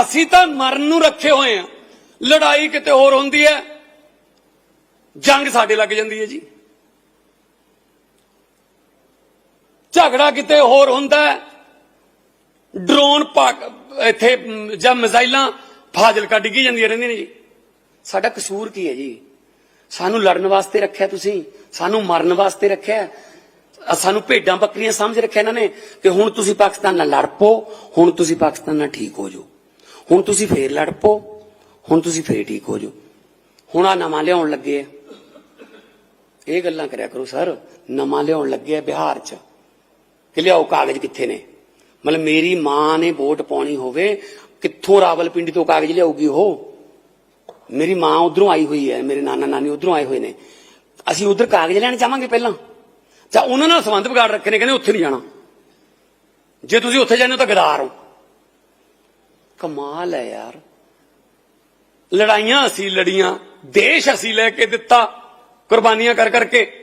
ਅਸੀਂ ਤਾਂ ਮਰਨ ਨੂੰ ਰੱਖੇ ਹੋਏ ਆ। ਲੜਾਈ ਕਿਤੇ ਹੋਰ ਹੁੰਦੀ ਹੈ? ਜੰਗ ਸਾਡੇ ਲੱਗ ਜਾਂਦੀ ਹੈ ਜੀ। ਝਗੜਾ ਕਿਤੇ ਹੋਰ ਹੁੰਦਾ ਡਰੋਨ ਪਾਕ, ਇੱਥੇ, ਜਾਂ ਮਿਜ਼ਾਈਲਾਂ ਫਾਜ਼ਿਲਕਾ ਡਿੱਗੀ ਜਾਂਦੀਆਂ ਰਹਿੰਦੀਆਂ ਨੇ ਜੀ। ਸਾਡਾ ਕਸੂਰ ਕੀ ਹੈ ਜੀ? ਸਾਨੂੰ ਲੜਨ ਵਾਸਤੇ ਰੱਖਿਆ ਤੁਸੀਂ। ਸਾਨੂੰ ਮਰਨ ਵਾਸਤੇ ਰੱਖਿਆ। ਸਾਨੂੰ ਭੇਡਾਂ ਬੱਕਰੀਆਂ ਸਮਝ ਰੱਖਿਆ ਇਹਨਾਂ ਨੇ ਕਿ ਹੁਣ ਤੁਸੀਂ ਪਾਕਿਸਤਾਨ ਨਾਲ ਲੜ ਪੋ ਹੁਣ ਤੁਸੀਂ ਪਾਕਿਸਤਾਨ ਨਾਲ ਠੀਕ ਹੋ ਜਾਓ। ਹੁਣ ਤੁਸੀਂ ਫੇਰ ਲੜ ਪੋ ਹੁਣ ਤੁਸੀਂ ਫੇਰ ਠੀਕ ਹੋ ਜਾਓ। ਹੁਣ ਆ ਨਵਾਂ ਲਿਆਉਣ ਲੱਗੇ ਆ। ਇਹ ਗੱਲਾਂ ਕਰਿਆ ਕਰੋ ਸਰ, ਨਵਾਂ ਲਿਆਉਣ ਲੱਗੇ ਆ ਬਿਹਾਰ 'ਚ। ਕਿ ਲਿਆਓ, ਕਾਗਜ਼ ਕਿੱਥੇ ਨੇ? ਮਤਲਬ ਮੇਰੀ ਮਾਂ ਨੇ ਵੋਟ ਪਾਉਣੀ ਹੋਵੇ, ਕਿੱਥੋਂ ਰਾਵਲਪਿੰਡੀ ਤੋਂ ਕਾਗਜ਼ ਲਿਆਊਗੀ ਉਹ? ਮੇਰੀ ਮਾਂ ਉਧਰੋਂ ਆਈ ਹੋਈ ਹੈ, ਮੇਰੇ ਨਾਨਾ ਨਾਨੀ ਉਧਰੋਂ ਆਏ ਹੋਏ ਨੇ। ਅਸੀਂ ਉਧਰ ਕਾਗਜ਼ ਲੈਣ ਜਾਵਾਂਗੇ ਪਹਿਲਾਂ? ਜਾਂ ਉਹਨਾਂ ਨਾਲ ਸੰਬੰਧ ਵਿਗਾੜ ਰੱਖੇ ਨੇ, ਕਹਿੰਦੇ ਉੱਥੇ ਨਹੀਂ ਜਾਣਾ। ਜੇ ਤੁਸੀਂ ਉੱਥੇ ਜਾਂਦੇ ਹੋ ਤਾਂ ਗਦਾਰ ਹੋ। ਕਮਾਲ ਹੈ ਯਾਰ। ਲੜਾਈਆਂ ਅਸੀਂ ਲੜੀਆਂ, ਦੇਸ਼ ਅਸੀਂ ਲੈ ਕੇ ਦਿੱਤਾ, ਕੁਰਬਾਨੀਆਂ ਕਰ ਕਰਕੇ।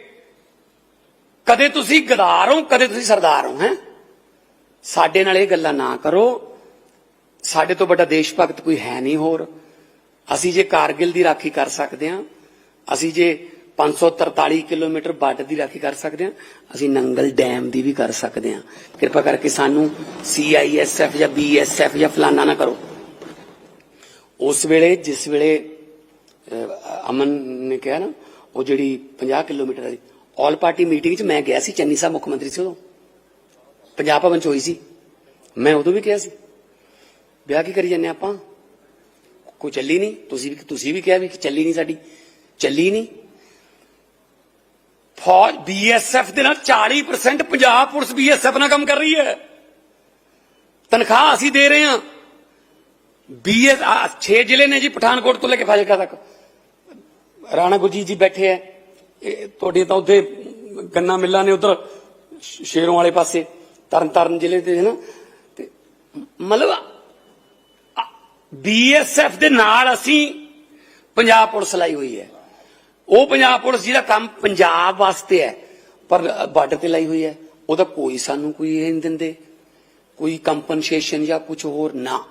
ਕਦੇ ਤੁਸੀਂ ਗਦਾਰ ਹੋ, ਕਦੇ ਤੁਸੀਂ ਸਰਦਾਰ ਹੋ, ਹੈ? ਸਾਡੇ ਨਾਲ ਇਹ ਗੱਲਾਂ ਨਾ ਕਰੋ। ਸਾਡੇ ਤੋਂ ਵੱਡਾ ਦੇਸ਼ ਭਗਤ ਕੋਈ ਹੈ ਨਹੀਂ ਹੋਰ। ਅਸੀਂ ਜੇ ਕਾਰਗਿਲ ਦੀ ਰਾਖੀ ਕਰ ਸਕਦੇ ਹਾਂ, ਅਸੀਂ ਜੇ 543 ਕਿਲੋਮੀਟਰ ਬਾਰਡਰ ਦੀ ਰਾਖੀ ਕਰ ਸਕਦੇ ਹਾਂ। ਅਸੀਂ ਨੰਗਲ ਡੈਮ ਦੀ ਵੀ ਕਰ ਸਕਦੇ ਹਾਂ। ਕਿਰਪਾ ਕਰਕੇ ਸਾਨੂੰ ਸੀਆਈਐਸਐਫ ਜਾਂ ਬੀਐਸਐਫ ਜਾਂ ਫਲਾਨਾ ਨਾ ਕਰੋ। ਉਸ ਵੇਲੇ, ਜਿਸ ਵੇਲੇ ਅਮਨ ਨੇ ਕਿਹਾ ਨਾ, ਉਹ ਜਿਹੜੀ 50 ਕਿਲੋਮੀਟਰ ਵਾਲੀ ਆਲ ਪਾਰਟੀ ਮੀਟਿੰਗ 'ਚ ਮੈਂ ਗਿਆ ਸੀ, ਚੰਨੀ ਸਾਹਿਬ ਮੁੱਖ ਮੰਤਰੀ ਸੀ ਉਦੋਂ। ਪੰਜਾਬ ਭਵਨ 'ਚ ਹੋਈ ਸੀ। ਮੈਂ ਉਦੋਂ ਵੀ ਕਿਹਾ ਸੀ, ਵਿਆਹ ਕੀ ਕਰੀ ਜਾਂਦੇ ਆਪਾਂ? ਕੋਈ ਚੱਲੀ ਨਹੀਂ? ਤੁਸੀਂ ਵੀ ਤੁਸੀਂ ਵੀ ਕਿਹਾ ਵੀ ਚੱਲੀ ਨਹੀਂ ਸਾਡੀ। ਚੱਲੀ ਨਹੀਂ। ਫੌਜ ਬੀਐਸਐਫ ਦੇ ਨਾਲ 40% ਪੰਜਾਬ ਪੁਲਿਸ ਬੀਐਸਐਫ ਨਾਲ ਕੰਮ ਕਰ ਰਹੀ ਹੈ। ਤਨਖਾਹ ਅਸੀਂ ਦੇ ਰਹੇ ਹਾਂ। ਬੀਐਸ 6 ਜ਼ਿਲ੍ਹੇ ਨੇ ਜੀ ਪਠਾਨਕੋਟ ਤੋਂ ਲੈ ਕੇ ਫਾਜ਼ਿਲਕਾ ਤੱਕ। ਰਾਣਾ ਗੁਰਜੀਤ ਜੀ ਬੈਠੇ ਐ ਇਹ, ਤੁਹਾਡੇ ਤਾਂ ਉੱਥੇ ਗੰਨਾ ਮਿੱਲਾਂ ਨੇ ਉਧਰ ਸ਼ੇਰੋਂ ਵਾਲੇ ਪਾਸੇ, ਤਰਨਤਾਰਨ ਜ਼ਿਲ੍ਹੇ ਤੇ ਹੈ ਨਾ ਤੇ ਮਤਲਬ ਬੀਐਸਐਫ ਦੇ ਨਾਲ ਅਸੀਂ ਪੰਜਾਬ ਪੁਲਿਸ ਲਾਈ ਹੋਈ ਹੈ। ਉਹ ਪੰਜਾਬ ਪੁਲਿਸ ਜਿਹਦਾ ਕੰਮ ਪੰਜਾਬ ਵਾਸਤੇ ਹੈ, ਪਰ ਬਾਰਡਰ ਤੇ ਲਾਈ ਹੋਈ ਹੈ, ਉਹਦਾ ਕੋਈ ਸਾਨੂੰ ਕੋਈ ਇਹ ਨਹੀਂ ਦਿੰਦੇ। ਕੋਈ ਕੰਪਨਸੇਸ਼ਨ ਜਾਂ ਕੁਝ ਹੋਰ ਨਾ।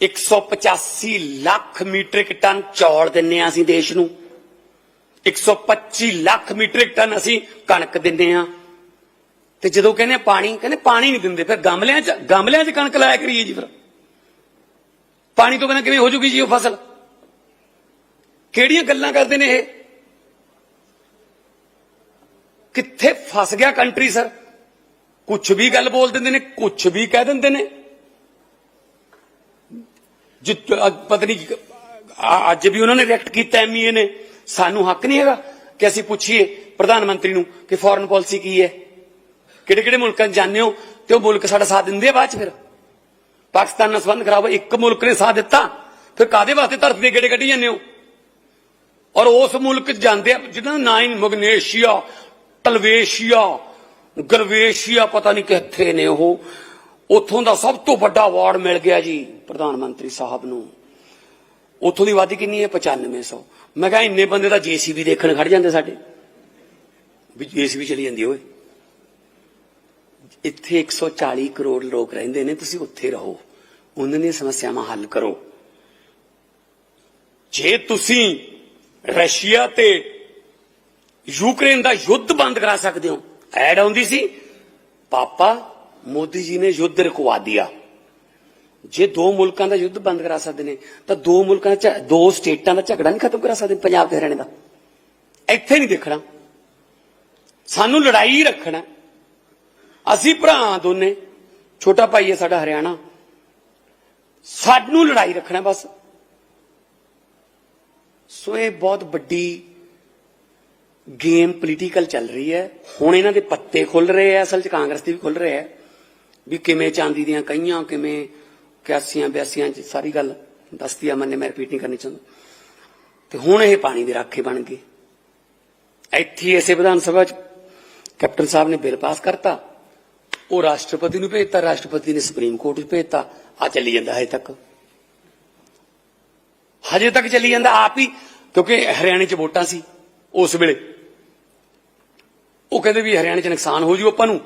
185 ਲੱਖ ਮੀਟ੍ਰਿਕ ਟਨ ਚੌਲ ਦਿੰਨੇ ਆ ਅਸੀਂ ਦੇਸ਼ ਨੂੰ। 125 ਲੱਖ ਮੀਟ੍ਰਿਕ ਟਨ ਅਸੀਂ ਕਣਕ ਦਿੰਨੇ ਆ ਤੇ ਜਦੋਂ ਕਹਿੰਦੇ ਆ ਪਾਣੀ, ਕਹਿੰਦੇ ਪਾਣੀ ਨਹੀਂ ਦਿੰਦੇ, ਫਿਰ ਗਮਲਿਆਂ 'ਚ ਗਮਲਿਆਂ 'ਚ ਕਣਕ ਲਾਇਆ ਕਰੀਏ ਜੀ ਫਿਰ। ਪਾਣੀ ਤੋਂ ਬਿਨਾਂ ਕਿਵੇਂ ਹੋ ਜੂਗੀ ਜੀ ਉਹ ਫਸਲ? ਕਿਹੜੀਆਂ ਗੱਲਾਂ ਕਰਦੇ ਨੇ ਇਹ? ਕਿੱਥੇ ਫਸ ਗਿਆ ਕੰਟਰੀ ਸਰ ਕੁਝ ਵੀ ਗੱਲ ਬੋਲ ਦਿੰਦੇ ਨੇ ਕੁਝ ਵੀ ਕਹਿ ਦਿੰਦੇ ਨੇ। ਜਿੱਤ ਪਤਾ ਨਹੀਂ ਕਿ- ਆ- ਅੱਜ ਵੀ ਉਹਨਾਂ ਨੇ ਰਿਐਕਟ ਕੀਤਾ ਐਮਈਏ ਨੇ ਸਾਨੂੰ ਹੱਕ ਨਹੀਂ ਹੈਗਾ ਕਿ ਅਸੀਂ ਪੁੱਛੀਏ ਪ੍ਰਧਾਨ ਮੰਤਰੀ ਨੂੰ ਕਿ ਫੋਰਨ ਪਾਲਿਸੀ ਕੀ ਹੈ। ਕਿਹੜੇ ਕਿਹੜੇ ਮੁਲਕਾਂ 'ਚ ਜਾਂਦੇ ਹੋ ਤੇ ਉਹ ਮੁਲਕ ਸਾਡਾ ਸਾਥ ਦਿੰਦੇ ਆ ਬਾਅਦ ਚ ਫਿਰ? ਪਾਕਿਸਤਾਨ ਨਾਲ ਸੰਬੰਧ ਖਰਾਬ ਹੋਏ, ਇੱਕ ਮੁਲਕ ਨੇ ਸਾਥ ਦਿੱਤਾ ਫਿਰ ਕਾਦੇ ਵਾਸਤੇ ਧਰਤੀ ਦੇ ਗੇੜੇ ਕੱਢੀ ਜਾਂਦੇ ਹੋ? ਔਰ ਉਸ ਮੁਲਕ ਜਾਂਦੇ ਆ ਜਿਹਨਾਂ ਦਾ ਨਾਂ ਹੀ ਮਗਨੇਸ਼ੀਆ ਟਲਵੇਸ਼ੀਆ ਗਰਵੇਸ਼ੀਆ, ਪਤਾ ਨਹੀਂ ਕਿੱਥੇ ਨੇ ਉਹ। ਉੱਥੋਂ ਦਾ ਸਭ ਤੋਂ ਵੱਡਾ ਅਵਾਰਡ ਮਿਲ ਗਿਆ ਜੀ ਪ੍ਰਧਾਨ ਮੰਤਰੀ ਸਾਹਿਬ ਨੂੰ। ਉੱਥੋਂ ਦੀ ਆਬਾਦੀ ਕਿੰਨੀ ਹੈ? 9500 ਮੈਂ ਕਿਹਾ ਇੰਨੇ ਬੰਦੇ ਤਾਂ ਜੀਸੀਬੀ ਦੇਖਣ ਖੜ ਜਾਂਦੇ ਸਾਡੇ। ਵੀ ਜੀਸੀਬੀ ਚਲੀ ਜਾਂਦੀ ਓਏ। ਇੱਥੇ 140 ਕਰੋੜ ਲੋਕ ਰਹਿੰਦੇ ਨੇ, ਤੁਸੀਂ ਉੱਥੇ ਰਹੋ। ਉਹਨਾਂ ਦੀਆਂ ਸਮੱਸਿਆਵਾਂ ਹੱਲ ਕਰੋ। ਜੇ ਤੁਸੀਂ ਰਸ਼ੀਆ ਤੇ ਯੂਕਰੇਨ ਦਾ ਯੁੱਧ ਬੰਦ ਕਰਾ ਸਕਦੇ ਹੋ। ਐਡ ਆਉਂਦੀ ਸੀ, ਪਾਪਾ ਮੋਦੀ ਜੀ ਨੇ ਯੁੱਧ ਰੁਕਵਾ ਦਿਆ। ਜੇ ਦੋ ਮੁਲਕਾਂ ਦਾ ਯੁੱਧ ਬੰਦ ਕਰਾ ਸਕਦੇ ਨੇ, ਤਾਂ ਦੋ ਮੁਲਕਾਂ ਦਾ ਝ- ਦੋ ਸਟੇਟਾਂ ਦਾ ਝਗੜਾ ਨਹੀਂ ਖਤਮ ਕਰਾ ਸਕਦੇ ਪੰਜਾਬ ਤੇ ਹਰਿਆਣੇ ਦਾ। ਇੱਥੇ ਨਹੀਂ ਦੇਖਣਾ। ਸਾਨੂੰ ਲੜਾਈ ਰੱਖਣਾ। ਅਸੀਂ ਭਰਾ ਦੋਨੇ, ਛੋਟਾ ਭਾਈ ਹੈ ਸਾਡਾ ਹਰਿਆਣਾ। ਸਾਨੂੰ ਲੜਾਈ ਰੱਖਣਾ ਬਸ। ਸੋ ਇਹ ਬਹੁਤ ਵੱਡੀ ਗੇਮ ਪੋਲੀਟੀਕਲ ਚੱਲ ਰਹੀ ਹੈ। ਹੁਣ ਇਹਨਾਂ ਦੇ ਪੱਤੇ ਖੁੱਲ ਰਹੇ ਆ, ਅਸਲ 'ਚ ਕਾਂਗਰਸ ਦੇ ਵੀ ਖੁੱਲ ਰਹੇ ਆ, ਵੀ ਕਿਵੇਂ ਚਾਂਦੀ ਦੀਆਂ ਕਈਆਂ, ਕਿਵੇਂ 81 82 ਚ ਸਾਰੀ ਗੱਲ ਦੱਸਦੀ ਆ ਮੰਨੇ ਮੈਂ ਰਿਪੀਟ ਨਹੀਂ ਕਰਨੀ ਚਾਹੁੰਦਾ। ਤੇ ਹੁਣ ਇਹ ਪਾਣੀ ਦੇ ਰਾਖੇ ਬਣ ਗਏ। ਇੱਥੇ ਇਸੇ ਵਿਧਾਨ ਸਭਾ ਚ ਕੈਪਟਨ ਸਾਹਿਬ ਨੇ ਬਿੱਲ ਪਾਸ ਕਰਤਾ। ਉਹ ਰਾਸ਼ਟਰਪਤੀ ਨੂੰ ਭੇਜਤਾ, ਰਾਸ਼ਟਰਪਤੀ ਨੇ ਸੁਪਰੀਮ ਕੋਰਟ ਚ ਭੇਜਤਾ। ਆ ਚੱਲੀ ਜਾਂਦਾ ਹਜੇ ਤੱਕ। ਹਜੇ ਤੱਕ ਚੱਲੀ ਜਾਂਦਾ, ਆਪ ਹੀ ਕਿਉਂਕਿ ਹਰਿਆਣੇ ਚ ਵੋਟਾਂ ਸੀ ਉਸ ਵੇਲੇ। ਉਹ ਕਹਿੰਦੇ ਵੀ ਹਰਿਆਣੇ ਚ ਨੁਕਸਾਨ ਹੋ ਜੂ ਆਪਾਂ ਨੂੰ।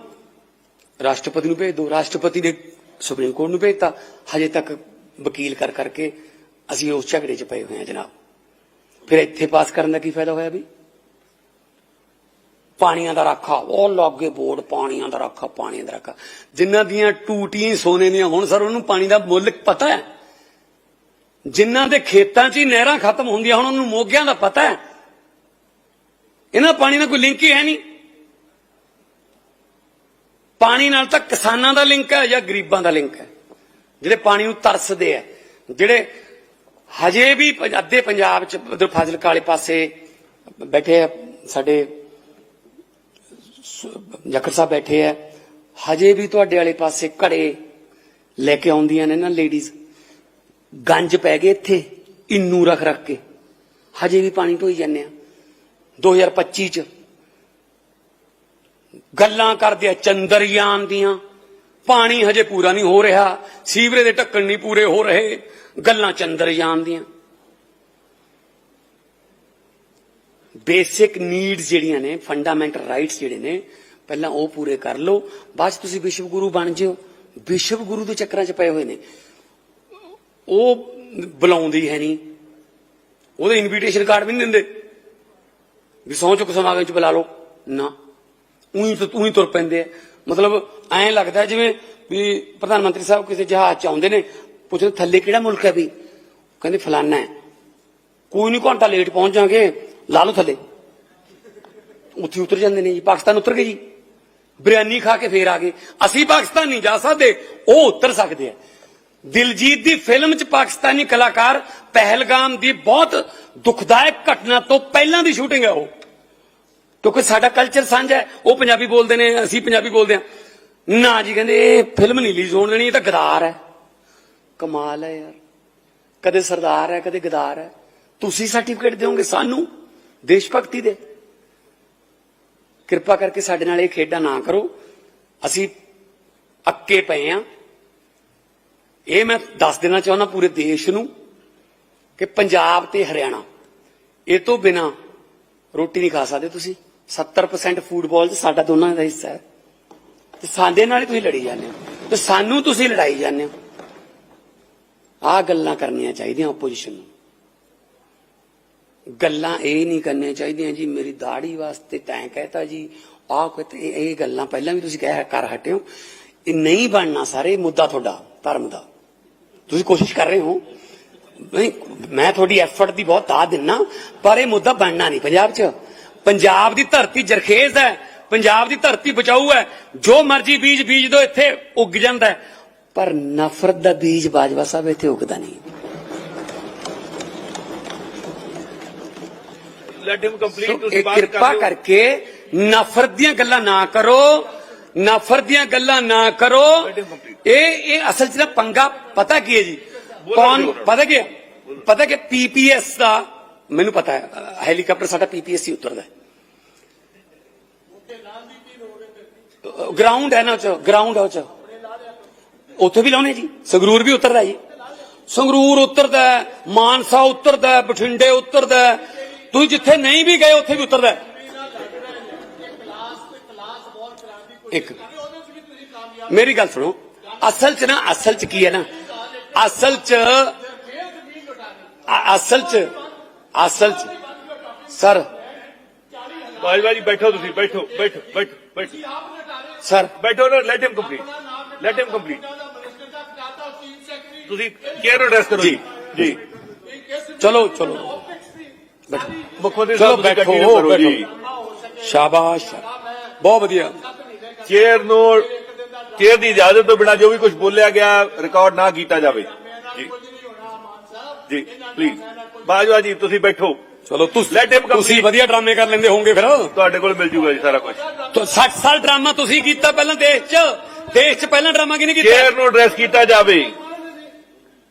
ਰਾਸ਼ਟਰਪਤੀ ਨੂੰ ਭੇਜ ਦਿਓ ਰਾਸ਼ਟਰਪਤੀ ਨੇ ਸੁਪਰੀਮ ਕੋਰਟ ਨੂੰ ਭੇਜਤਾ। ਹਜੇ ਤੱਕ ਵਕੀਲ ਕਰ ਕਰਕੇ ਅਸੀਂ ਉਸ ਝਗੜੇ 'ਚ ਪਏ ਹੋਏ ਹਾਂ ਜਨਾਬ। ਫਿਰ ਇੱਥੇ ਪਾਸ ਕਰਨ ਦਾ ਕੀ ਫਾਇਦਾ ਹੋਇਆ ਵੀ? ਪਾਣੀਆਂ ਦਾ ਰਾਖਾ। ਉਹ ਲਾਗੇ ਬੋਰਡ, ਪਾਣੀਆਂ ਦਾ ਰਾਖਾ, ਪਾਣੀਆਂ ਦਾ ਰਾਖਾ। ਜਿਨ੍ਹਾਂ ਦੀਆਂ ਟੂਟੀਆਂ ਸੋਨੇ ਦੀਆਂ ਹੁਣ ਸਰ, ਉਹਨੂੰ ਪਾਣੀ ਦਾ ਮੁੱਲ ਪਤਾ ਹੈ। ਜਿਨ੍ਹਾਂ ਦੇ ਖੇਤਾਂ 'ਚ ਹੀ ਨਹਿਰਾਂ ਖਤਮ ਹੁੰਦੀਆਂ ਹੁਣ, ਉਹਨੂੰ ਮੋਗਿਆਂ ਦਾ ਪਤਾ ਹੈ। ਇਹਨਾਂ ਪਾਣੀ ਨਾਲ ਕੋਈ ਲਿੰਕ ਹੀ ਹੈ ਨਹੀਂ। ਪਾਣੀ ਨਾਲ ਤਾਂ ਕਿਸਾਨਾਂ ਦਾ ਲਿੰਕ ਹੈ ਜਾਂ ਗਰੀਬਾਂ ਦਾ ਲਿੰਕ ਹੈ, ਜਿਹੜੇ ਪਾਣੀ ਨੂੰ ਤਰਸਦੇ ਆ ਜਿਹੜੇ ਹਜੇ ਵੀ ਅੱਧੇ ਪੰਜਾਬ ਚ ਉਧਰ ਫਾਜ਼ਿਲਕਾ ਵਾਲੇ ਪਾਸੇ ਬੈਠੇ ਆ ਸਾਡੇ ਸ- ਜਖਰ ਸਾਹਿਬ ਬੈਠੇ ਆ ਹਜੇ ਵੀ ਤੁਹਾਡੇ ਵਾਲੇ ਪਾਸੇ ਘੜੇ ਲੈ ਕੇ ਆਉਂਦੀਆਂ ਨੇ ਨਾ ਲੇਡੀਜ਼। ਗੰਜ ਪੈ ਗਏ ਇੱਥੇ, ਇੰਨੂ ਰੱਖ ਰੱਖ ਕੇ। ਹਜੇ ਵੀ ਪਾਣੀ ਢੋਈ ਜਾਂਦੇ ਆ। 2025 ਚ ਗੱਲਾਂ ਕਰਦੇ ਆ ਚੰਦਰਯਾਨ ਦੀਆਂ। ਪਾਣੀ ਹਜੇ ਪੂਰਾ ਨਹੀਂ ਹੋ ਰਿਹਾ ਸੀਵਰੇ ਦੇ ਢੱਕਣ ਨਹੀਂ ਪੂਰੇ ਹੋ ਰਹੇ। ਗੱਲਾਂ ਚੰਦਰਯਾਨ ਦੀਆਂ। ਬੇਸਿਕ ਨੀਡਸ ਜਿਹੜੀਆਂ ਨੇ, ਫੰਡਾਮੈਂਟਲ ਰਾਈਟਸ ਜਿਹੜੇ ਨੇ, ਪਹਿਲਾਂ ਉਹ ਪੂਰੇ ਕਰ ਲਓ। ਬਾਅਦ 'ਚ ਤੁਸੀਂ ਵਿਸ਼ਵ ਗੁਰੂ ਬਣ ਜਿਓ। ਵਿਸ਼ਵ ਗੁਰੂ ਦੇ ਚੱਕਰਾਂ 'ਚ ਪਏ ਹੋਏ ਨੇ। ਉਹ ਬੁਲਾਉਂਦੀ ਹੈ ਨਹੀਂ। ਉਹਦੇ ਇਨਵੀਟੇਸ਼ਨ ਕਾਰਡ ਵੀ ਨਹੀਂ ਦਿੰਦੇ। ਵੀ ਸਹੁੰ ਚੁੱਕ ਸਮਾਗਮ 'ਚ ਬੁਲਾ ਲਓ। ਨਾ। ਉਹੀ ਤਾਂ ਉਹੀ ਤੁਰ ਪੈਂਦੇ ਆ। ਮਤਲਬ ਐਂ ਲੱਗਦਾ ਜਿਵੇਂ ਵੀ ਪ੍ਰਧਾਨ ਮੰਤਰੀ ਸਾਹਿਬ ਕਿਸੇ ਜਹਾਜ਼ 'ਚ ਆਉਂਦੇ ਨੇ, ਪੁੱਛਦੇ ਥੱਲੇ ਕਿਹੜਾ ਮੁਲਕ ਹੈ ਵੀ? ਕਹਿੰਦੇ ਫਲਾਨਾ ਹੈ। ਕੋਈ ਨਹੀਂ ਘੰਟਾ ਲੇਟ ਪਹੁੰਚ ਜਾਗੇ, ਲਾ ਲਓ ਥੱਲੇ। ਉੱਥੇ ਉਤਰ ਜਾਂਦੇ ਨੇ ਜੀ। ਪਾਕਿਸਤਾਨ ਉਤਰ ਗਏ ਜੀ। ਬਿਰਿਆਨੀ ਖਾ ਕੇ ਫੇਰ ਆ ਗਏ। ਅਸੀਂ ਪਾਕਿਸਤਾਨ ਨਹੀਂ ਜਾ ਸਕਦੇ ਉਹ ਉਤਰ ਸਕਦੇ ਆ। ਦਿਲਜੀਤ ਦੀ ਫਿਲਮ 'ਚ ਪਾਕਿਸਤਾਨੀ ਕਲਾਕਾਰ ਪਹਿਲਗਾਮ ਦੀ ਬਹੁਤ ਦੁਖਦਾਇਕ ਘਟਨਾ ਤੋਂ ਪਹਿਲਾਂ ਦੀ ਸ਼ੂਟਿੰਗ ਹੈ ਉਹ। ਕਿਉਂਕਿ ਸਾਡਾ ਕਲਚਰ ਸਾਂਝਾ ਹੈ, ਉਹ ਪੰਜਾਬੀ ਬੋਲਦੇ ਨੇ, ਅਸੀਂ ਪੰਜਾਬੀ ਬੋਲਦੇ ਹਾਂ। ਨਾ ਜੀ, ਕਹਿੰਦੇ ਇਹ ਫਿਲਮ ਨਹੀਂ ਰਿਲੀਜ਼ ਹੋਣ ਦੇਣੀ, ਇਹ ਤਾਂ ਗਦਾਰ ਹੈ। ਕਮਾਲ ਹੈ ਯਾਰ। ਕਦੇ ਸਰਦਾਰ ਹੈ, ਕਦੇ ਗਦਾਰ ਹੈ। ਤੁਸੀਂ ਸਰਟੀਫਿਕੇਟ ਦਿਓਗੇ ਸਾਨੂੰ ਦੇਸ਼ ਭਗਤੀ ਦੇ। ਕਿਰਪਾ ਕਰਕੇ ਸਾਡੇ ਨਾਲ ਇਹ ਖੇਡਾਂ ਨਾ ਕਰੋ। ਅਸੀਂ ਅੱਕੇ ਪਏ ਆ ਇਹ ਮੈਂ ਦੱਸ ਦੇਣਾ ਚਾਹੁੰਦਾ ਪੂਰੇ ਦੇਸ਼ ਨੂੰ ਕਿ ਪੰਜਾਬ ਤੇ ਹਰਿਆਣਾ, ਇਹ ਤੋਂ ਬਿਨਾ ਰੋਟੀ ਨਹੀਂ ਖਾ ਸਕਦੇ ਤੁਸੀਂ। 70% ਫੂਟਬਾਲ 'ਚ ਸਾਡਾ ਦੋਨਾਂ ਦਾ ਹਿੱਸਾ ਹੈ। ਤੇ ਸਾਡੇ ਨਾਲ ਹੀ ਤੁਸੀਂ ਲੜੀ ਜਾਂਦੇ ਹੋ। ਤੇ ਸਾਨੂੰ ਤੁਸੀਂ ਲੜਾਈ ਜਾਂਦੇ ਹੋ। ਆਹ ਗੱਲਾਂ ਕਰਨੀਆਂ ਚਾਹੀਦੀਆਂ ਆਪੋਜੀਸ਼ਨ ਨੂੰ। ਗੱਲਾਂ ਇਹ ਨਹੀਂ ਕਰਨੀਆਂ ਚਾਹੀਦੀਆਂ ਜੀ, ਮੇਰੀ ਦਾੜੀ ਵਾਸਤੇ ਤੈਂ ਕਹਿਤਾ ਜੀ। ਆਹ ਕਹਤੇ ਇਹ ਇਹ ਗੱਲਾਂ ਪਹਿਲਾਂ ਵੀ ਤੁਸੀਂ ਕਹਿ ਕਰ ਹਟਿਓ ਇਹ ਨਹੀਂ ਬਣਨਾ ਸਾਰੇ ਮੁੱਦਾ ਤੁਹਾਡਾ, ਧਰਮ ਦਾ। ਤੁਸੀਂ ਕੋਸ਼ਿਸ਼ ਕਰ ਰਹੇ ਹੋ। ਨਹੀਂ ਮੈਂ ਤੁਹਾਡੀ ਐਫਰਟ ਦੀ ਬਹੁਤ ਦਾਦ ਦਿੰਨਾ ਪਰ ਇਹ ਮੁੱਦਾ ਬਣਨਾ ਨਹੀਂ ਪੰਜਾਬ 'ਚ। ਪੰਜਾਬ ਦੀ ਧਰਤੀ ਜਰਖੇਜ਼ ਹੈ ਪੰਜਾਬ ਦੀ ਧਰਤੀ ਬਚਾਊ ਹੈ। ਜੋ ਮਰਜ਼ੀ ਬੀਜ ਬੀਜ ਦੋ ਇੱਥੇ ਉੱਗ ਜਾਂਦਾ। ਪਰ ਨਫ਼ਰਤ ਦਾ ਬੀਜ ਬਾਜਵਾ ਸਾਹਿਬ ਇੱਥੇ ਉੱਗਦਾ ਨਹੀਂ। ਲੈਟ ਹਿਮ ਕੰਪਲੀਟ ਤੁਸੀਂ ਬਾਤ ਕਿਰਪਾ ਕਰ ਕਰਕੇ ਨਫ਼ਰਤ ਦੀਆਂ ਗੱਲਾਂ ਨਾ ਕਰੋ। ਨਫ਼ਰਤ ਦੀਆਂ ਗੱਲਾਂ ਨਾ ਕਰੋ। ਇਹ ਇਹ ਅਸਲ 'ਚ ਨਾ ਪੰਗਾ ਪਤਾ ਕੀ ਹੈ ਜੀ? ਕੌਣ ਪਤਾ ਕੀ ਹੈ? ਪਤਾ ਕਿ ਪੀਪੀਐਸ ਦਾ ਮੈਨੂੰ ਪਤਾ ਹੈ। ਹੈਲੀਕਾਪਟਰ ਸਾਡਾ ਪੀਪੀਐਸ ਹੀ ਉਤਰਦਾ ਹੈ। ਗਰਾਊਂਡ ਹੈ ਨਾ ਉਹ ਚ ਗਰਾਊਂਡ ਹੈ ਉਹ ਚ ਉੱਥੇ ਵੀ ਲਾਉਣੇ ਜੀ। ਸੰਗਰੂਰ ਵੀ ਉਤਰਦਾ ਜੀ। ਸੰਗਰੂਰ ਉਤਰਦਾ ਹੈ, ਮਾਨਸਾ ਉਤਰਦਾ ਹੈ, ਬਠਿੰਡੇ ਉਤਰਦਾ ਹੈ। ਤੁਸੀਂ ਜਿੱਥੇ ਨਹੀਂ ਵੀ ਗਏ ਉੱਥੇ ਵੀ ਉਤਰਦਾ ਹੈ। ਇੱਕ ਮੇਰੀ ਗੱਲ ਸੁਣੋ ਅਸਲ ਚ ਨਾ ਅਸਲ ਚ ਕੀ ਹੈ ਨਾ ਅਸਲ ਚ ਅ- ਅਸਲ ਚ ਅਸਲ ਚ ਸਰ ਬਾਜਵਾ ਜੀ ਬੈਠੋ ਤੁਸੀਂ ਬੈਠੋ ਬੈਠੋ ਬੈਠੋ ਬੈਠੋ ਸਰ ਬੈਠੋ ਨਾ let him complete let him complete ਤੁਸੀਂ ਕੇਅਰ ਐਡਰੈਸ ਕਰੋ ਜੀ। ਜੀ ਚਲੋ ਚਲੋ ਬੈਠੋ ਮੁੱਖ ਮੰਤਰੀ ਚਲੋ ਸਾਹਿਬ ਤੁਸੀਂ ਬੈਠੋ continue ਕਰੋ ਜੀ ਬੈਠੋ ਸ਼ਾਬਾਸ਼ ਬਹੁਤ ਵਧੀਆ। ਚੇਅਰ ਨੂੰ ਚੇਅਰ ਦੀ ਇਜਾਜ਼ਤ ਤੋਂ ਬਿਨਾ ਜੋ ਵੀ ਕੁਝ ਬੋਲਿਆ ਗਿਆ ਰਿਕਾਰਡ ਨਾ ਕੀਤਾ ਜਾਵੇ। ਜੀ। ਜੀ ਪਲੀਜ਼ ਬਾਜਵਾ ਜੀ ਤੁਸੀਂ ਬੈਠੋ। ਚਲੋ ਤੁਸੀਂ. ਤੁਸੀਂ ਵਧੀਆ ਡਰਾਮੇ ਕਰ ਲੈਂਦੇ ਹੋਵੋਗੇ ਫਿਰ। ਤੁਹਾਡੇ ਕੋਲ ਮਿਲ ਜੂਗਾ ਜੀ ਸਾਰਾ ਕੁਝ ਤੋ 60 ਸਾਲ ਡਰਾਮਾ ਤੁਸੀਂ ਕੀਤਾ ਪਹਿਲਾਂ ਦੇਸ਼ 'ਚ। ਦੇਸ਼ 'ਚ ਪਹਿਲਾਂ ਡਰਾਮਾ ਕਿਹਨੇ ਕੀਤਾ? ਚੇਅਰ ਨੂੰ ਐਡਰੈਸ ਕੀਤਾ ਜਾਵੇ।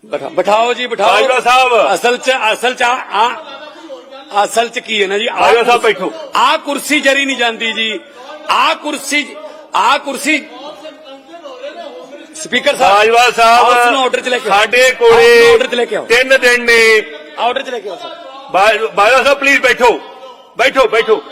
ਬਿਠਾ- ਬਿਠਾਓ ਜੀ ਬਿਠਾਓ। ਬਾਜਵਾ ਸਾਹਿਬ। ਅਸਲ 'ਚ ਅਸਲ 'ਚ ਆ ਆ- ਅਸਲ 'ਚ ਕੀ ਹੈ ਨਾ ਜੀ? ਬਾਜਵਾ ਸਾਹਿਬ ਬੈਠੋ। ਆਹ ਕੁਰਸੀ ਜਰੀ ਨਹੀਂ ਜਾਂਦੀ ਜੀ। ਆਹ ਕੁਰਸੀ ਆਹ ਕੁਰਸੀ। ਸਪੀਕਰ ਸਾਹਿਬ ਬਾਜਵਾ ਹਾਊਸ ਨੂੰ ਆਰਡਰ 'ਚ ਲੈ ਸਾਹਿਬ ਕੇ। ਸਾਡੇ ਕੋਲੇ ਆਰਡਰ 'ਚ ਲੈ ਕੇ ਆਓ। ਤਿੰਨ ਦਿਨ ਨੇ। ਆਰਡਰ 'ਚ ਲੈ ਕੇ ਆਓ ਸਰ। ਬਾਜਵਾ ਸਾਹਿਬ ਪਲੀਜ਼ ਬੈਠੋ। ਬੈਠੋ ਬੈਠੋ।